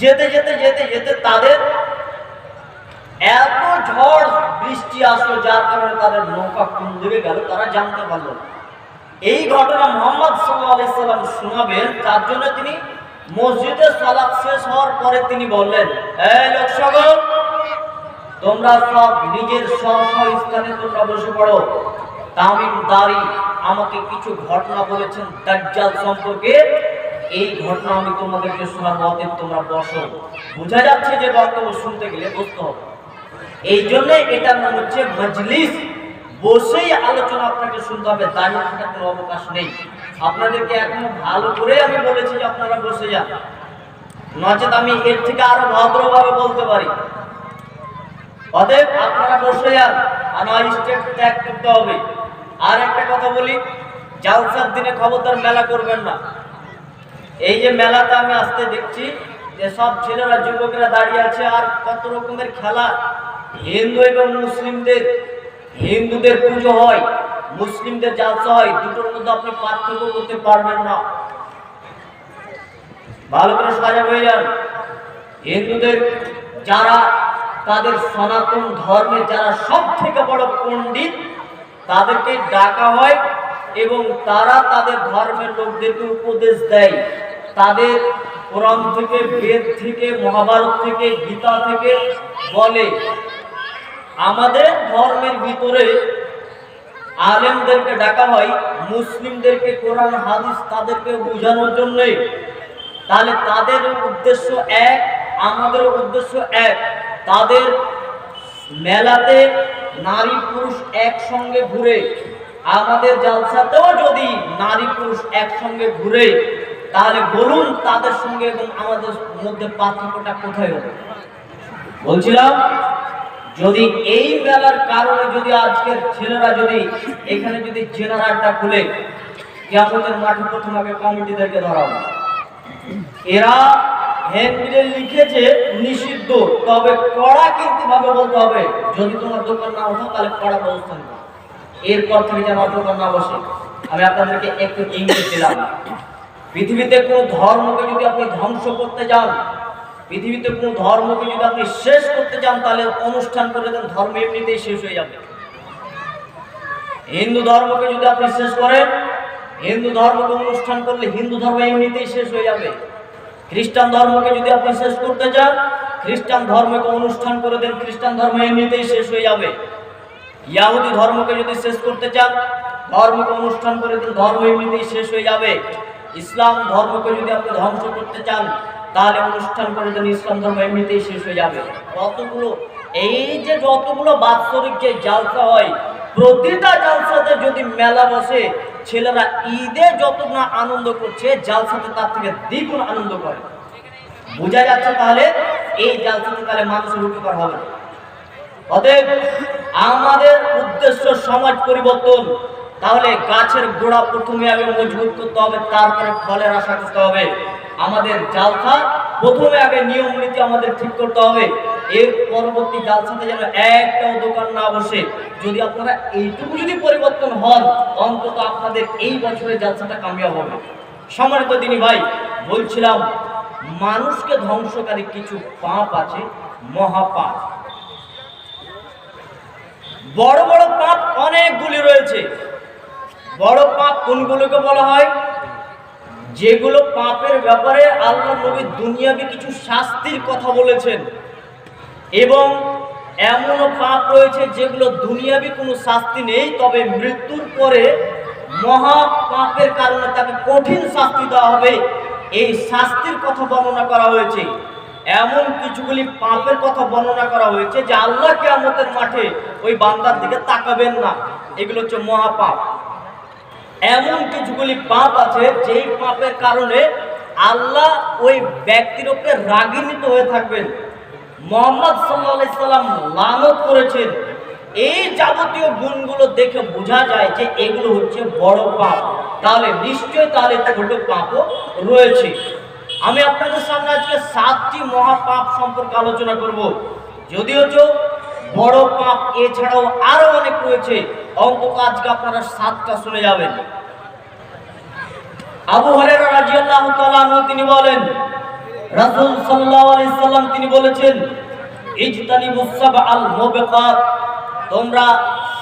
যেতে যেতে যেতে যেতে তাদের এত ঝড় বৃষ্টি আসলো, যার কারণে তাদের নৌকা কোন দিকে গেল, তারা জানতে পারল এই ঘটনা মোহাম্মদ সাল্লাম শোনাবেন, তার জন্য তিনি মসজিদে সালাত শেষ হওয়ার পরে তিনি বললেন তোমরা সব নিজের স্থানে তোমরা বসে পড়ো। তামিম দারি আমাকে কিছু ঘটনা বলেছেন, দাজ্জাল সম্পর্কে এই ঘটনা আমি তোমাদেরকে শোনাবো, অতএব তোমরা বসো। বোঝা যাচ্ছে যে বক্তব্য শুনতে গেলে বসতে হবে। এই জন্য এটার নাম হচ্ছে মজলিস। বসেই আলোচনা আপনাকে শুনতে হবে, দাঁড়িয়ে থাকার কোনো অবকাশ নেই। আপনাদেরকে এখন ভালো করে আমি বলেছি যে আপনারা বসে যান। নচেত আমি এর থেকে আরও ভদ্রভাবে বলতে পারি। অতএব আপনারা বসে যান নয়, স্টেপ ত্যাগ করতে হবে। আর একটা কথা বলি, জালসার দিনে খবরদার মেলা করবেন না। এই যে মেলাতে আমি আসতে দেখছি যে সব ছেলেরা, যুবকেরা দাঁড়িয়ে আছে আর কত রকমের খেলা। হিন্দু এবং মুসলিমদের, হিন্দুদের পুজো হয়, মুসলিমদের জালসা হয়, দুটোর মধ্যে আপনি পার্থক্য করতে পারবেন না। ভালো করে সাজা হয়ে যান হিন্দুদের যারা, তাদের সনাতন ধর্মে যারা সব থেকে বড় পণ্ডিত, তাদেরকে ডাকা হয় এবং তারা তাদের ধর্মের লোকদেরকে উপদেশ দেয়। তাদের কোরআন থেকে, বেদ থেকে, মহাভারত থেকে, গীতা থেকে বলে, আমাদের ধর্মের ভিতরে আলেমদেরকে ডাকা হয়, মুসলিমদেরকে কোরআন, হাদিস তাদেরকে বোঝানোর জন্যই তাহলে তাদের উদ্দেশ্য এক, আমাদের উদ্দেশ্য এক। তাদের মেলাতে নারী পুরুষ একসঙ্গে ঘুরে, আমাদের জালসাতেও যদি নারী পুরুষ একসঙ্গে ঘুরে তাহলে বলুন তাদের সঙ্গে এবং আমাদের মধ্যে পার্থক্যটা কোথায় হবে? বলছিলাম, যদি এই মেলার কারণে যদি আজকের ছেলেরা যদি এখানে যদি জেনারেটটা খুলে কেমতের মাঠে প্রথম আগে কমিটিদেরকে ধরাবো এরা হ্যান্ডবিলে লিখেছে নিষিদ্ধ, তবে কড়া কিন্তু ভাবে বলতে হবে, যদি তোমার দোকান না ওঠো তাহলে কড়া ব্যবস্থা নেবে। এরপর থেকে যেন দোকান না বসে। আমি আপনাদেরকে একটু ইঙ্গিত দিলাম। পৃথিবীতে কোনো ধর্মকে যদি আপনি ধ্বংস করতে যান, পৃথিবীতে কোনো ধর্মকে যদি আপনি শেষ করতে চান তাহলে অনুষ্ঠান করে দেন, ধর্ম এমনিতেই শেষ হয়ে যাবে। হিন্দু ধর্মকে যদি আপনি শেষ করেন, হিন্দু ধর্মকে অনুষ্ঠান করলে হিন্দু ধর্ম এমনিতেই শেষ হয়ে যাবে। খ্রিস্টান ধর্মকে যদি আপনি শেষ করতে চান খ্রিস্টান ধর্মকে অনুষ্ঠান করে দেন, খ্রিস্টান ধর্ম এমনিতেই শেষ হয়ে যাবে। ইয়াহুদি ধর্মকে যদি শেষ করতে চান, ধর্মকে অনুষ্ঠান করে দেন, ধর্ম এমনিতেই শেষ হয়ে যাবে। ইসলাম ধর্মকে যদি আপনি ধ্বংস করতে চান, তাহলে অনুষ্ঠান করে দেন, ইসলাম ধর্ম এমনিতেই শেষ হয়ে যাবে। কতগুলো এই যে যতগুলো বাৎসরিক যে জালসা হয়, প্রতিটা জালসাতে যদি মেলা বসে, ছেলেরা ঈদে যত না আনন্দ করছে, জালসাতে তার থেকে দ্বিগুণ আনন্দ করে। বোঝা যাচ্ছে তাহলে? এই জালসাতে তাহলে মানুষের উপকার হবে অতএব আমাদের উদ্দেশ্য সমাজ পরিবর্তন তাহলে গাছের গোড়া প্রথমে আগে মজবুত করতে হবে, তারপরে ফলের আশা করতে হবে। আমাদের জালসা প্রথমে আগে নিয়ম নীতি আমাদের ঠিক করতে হবে। এর পরবর্তী জালসাতে যেন একটাও দোকান না বসে। যদি আপনারা এইটুকু যদি পরিবর্তন হন, অন্তত আপনাদের এই বছরের জালসাটা কামিয়াব হবে। সম্মানিত দিনী ভাই, বলছিলাম, মানুষকে ধ্বংসকারী কিছু পাপ আছে, মহাপাপ। বড় বড় পাপ অনেকগুলি রয়েছে। বড় পাপ কোনগুলোকে বলা হয়? যেগুলো পাপের ব্যাপারে আল্লাহ নবী দুনিয়াবি কিছু শাস্তির কথা বলেছেন। এবং এমনও পাপ রয়েছে যেগুলো দুনিয়াবি কোনো শাস্তি নেই, তবে মৃত্যুর পরে মহা পাপের কারণে তাকে কঠিন শাস্তি দেওয়া হবে। এই শাস্তির কথা বর্ণনা করা হয়েছে। এমন কিছুগুলি পাপের কথা বর্ণনা করা হয়েছে যে আল্লাহ কেয়ামতের মাঠে ওই বান্দার দিকে তাকাবেন না। এগুলো হচ্ছে মহাপাপ। এমন কিছুগুলি পাপ আছে, যেই পাপের কারণে আল্লাহ ওই ব্যক্তির উপরে রাগিনিত হয়ে থাকবেন। মোহাম্মদ সাল্লাহ সাল্লাম লানত করেছেন। এই যাবতীয় গুণগুলো দেখে বোঝা যায় যে এগুলো হচ্ছে বড় পাপ। তাহলে নিশ্চয় তাহলে ছোট পাপও রয়েছে। আমি আপনাদের সামনে আজকে সাতটি মহাপাপ সম্পর্কে আলোচনা করব। যদিও তো বড় পাপ, এছাড়াও আরও অনেক রয়েছে। অন্তত আজকে আপনারা সাতটা শুনে যাবেন। আবু হরেরা তিনি বলেন, রাসূল সাল্লাল্লাহু আলাইহি তিনি বলেছেন ইজতানিবুস সাবআল মুবিকাত তোমরা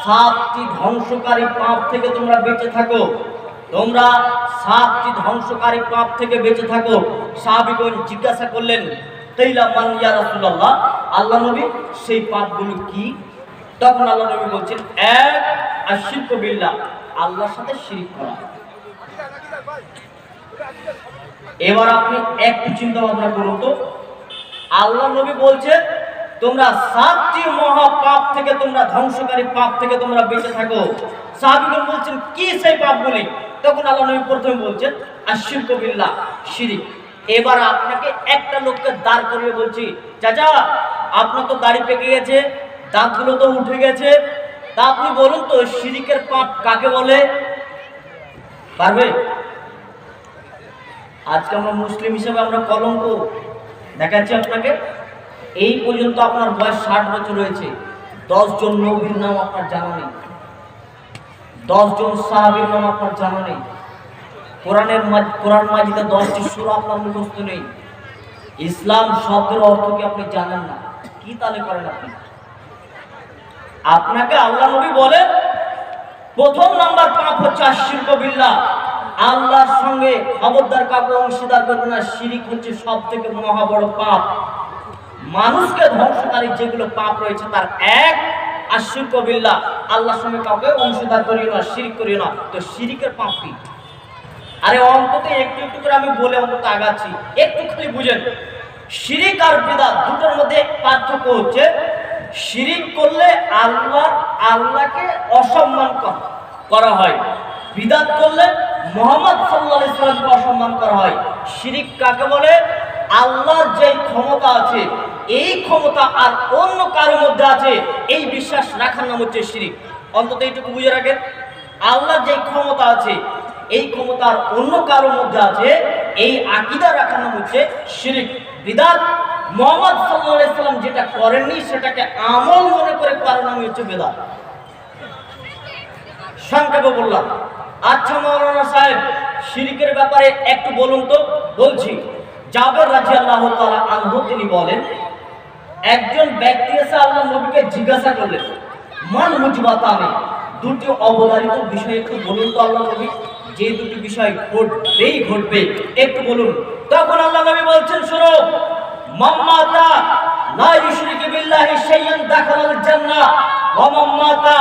সাতটি ধ্বংসকারী পাপ থেকে তোমরা বেঁচে থাকো। তোমরা সাতটি ধ্বংসকারী পাপ থেকে বেঁচে থাকো। সাহাবীগণ জিজ্ঞাসা করলেন তাইলা মান ইয়া রাসূলুল্লাহ, আল্লাহ নবী সেই পাপগুলো কি? তখন আল্লাহ নবী বলছেন, এক আশিরক বিল্লাহ, আল্লাহর সাথে শিরিক করা। এবার আপনি একটু চিন্তা ভাবনা করুন তো। আল্লাহ নবী বলছেন তোমরা সাতটি মহা পাপ থেকে তোমরা ধ্বংসকারী পাপ থেকে তোমরা বেঁচে থাকো। সাহাবীগণ বলছেন, কি সেই পাপগুলি? তখন আল্লাহ নবী প্রথমে বলছেন আশিরক বিল্লাহ, শিরিক। এবার আপনাকে একটা লোককে দাঁড় করিয়ে বলছি, চাচা, আপনার তো দাড়ি পেকে গেছে, দাঁতগুলো তো উঠে গেছে। তা আপনি বলুন তো, সিরিকের পাপ কাকে বলে? পারবে? আজকে আমরা মুসলিম হিসেবে আমরা কলঙ্ক দেখাচ্ছি আপনাকে। এই পর্যন্ত আপনার বয়স ষাট বছর হয়েছে দশজন নবীর নাম আপনার জানা নেই। দশজন সাহাবীর নাম আপনার জানা নেই। কোরআনের কোরআন মাজিদে দশটি সুর আপনার মুখস্থ নেই। ইসলাম শব্দের অর্থ কি আপনি জানেন না? কি তাহলে করেন আপনি? আপনাকে আল্লাহ নবী বলেন, প্রথম নাম্বার পাপ হচ্ছে আশিরক বিল্লাহ। আল্লাহর সঙ্গে খবরদার কাউকে অংশীদার করবে না, শিরিক হচ্ছে সব থেকে মহা বড় পাপ। মানুষকে ধ্বংসকারী যেগুলো পাপ রয়েছে, তার এক আশিরক বিল্লাহ। আল্লাহর সঙ্গে কাউকে অংশীদার করিও না, শিরিক করিও না। তো শিরিকের পাপ কি? আরে অন্তত একটু একটু করে আমি বলে অন্তত আগাচ্ছি। একটু খালি বুঝেন। শিরিক আর বিদাত দুটোর মধ্যে পার্থক্য হচ্ছে, শিরিক করলে আল্লাহ, আল্লাহকে অসম্মান করা হয়। বিদাত করলে মোহাম্মদ সাল্লাহ ইসলামকে অসম্মান করা হয়। শিরিক কাকে বলে? আল্লাহর যে ক্ষমতা আছে, এই ক্ষমতা আর অন্য কারোর মধ্যে আছে, এই বিশ্বাস রাখার নাম হচ্ছে শিরিক। অন্তত এইটুকু বুঝে রাখেন। আল্লাহর যে ক্ষমতা আছে এই ক্ষমতার অন্য কারোর মধ্যে আছে, এই আকিদা রাখানো হচ্ছে শিরিক। বিদাত মোহাম্মদ সাল্লাম যেটা করেননি, সেটাকে আমল মনে করে করার নামই হচ্ছে বেদাত সংক্ষেপে বললাম আচ্ছা মৌলানা সাহেব, শিরিকের ব্যাপারে একটু বলুন তো, বলছি। জাবের রাজি আল্লাহ তালা তিনি বলেন, একজন ব্যক্তি এসে আল্লাহ নবীকে জিজ্ঞাসা করলেন, মান মুজবাতানে? দুটি অবধারিত বিষয় একটু বলুন তো আল্লাহ নবী। যে দুটি বিষয় ঘটবেই ঘটবে, একটু বলুন। তখন আল্লাহ নবী বলছেন, শোনো, মাম্মাতা লা ইউশরিকু বিল্লাহি শাইয়ান দাখালাল জান্নাহ, ওয়া মাম্মাতা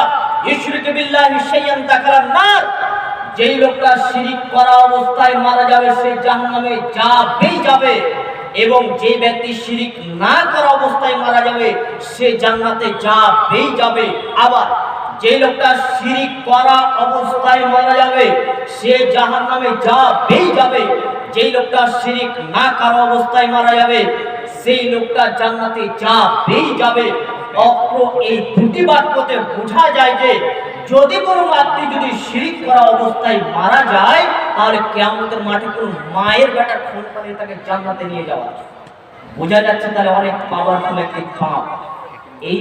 ইউশরিকু বিল্লাহি শাইয়ান দাখালান নার। যেই লোকটা শিরিক করা অবস্থায় মারা যাবে, সে জাহান্নামে যাবেই যাবে। এবং যে ব্যক্তি শিরিক না করা অবস্থায় মারা যাবে, সে জান্নাতে যাবেই যাবে। আবার যে লোকটা শিরিক করা অবস্থায় মারা যাবে, সে জাহান্নামে যাবেই যাবে। যেই লোকটা শিরিক না করা অবস্থায় মারা যাবে, সেই লোকটা জান্নাতে যাবেই যাবে। অত্র এই দুটি বাক্যতে বোঝা যায় যে, যদি কোনো ব্যক্তি যদি শিরিক করা অবস্থায় মারা যায়, তাহলে কেয়ামতের মাঠে কোনো মায়ের বেটার ফোন করে তাকে জান্নাতে নিয়ে যাওয়া। বোঝা যাচ্ছে তাহলে অনেক পাওয়ারফুল একটি পাপ। এই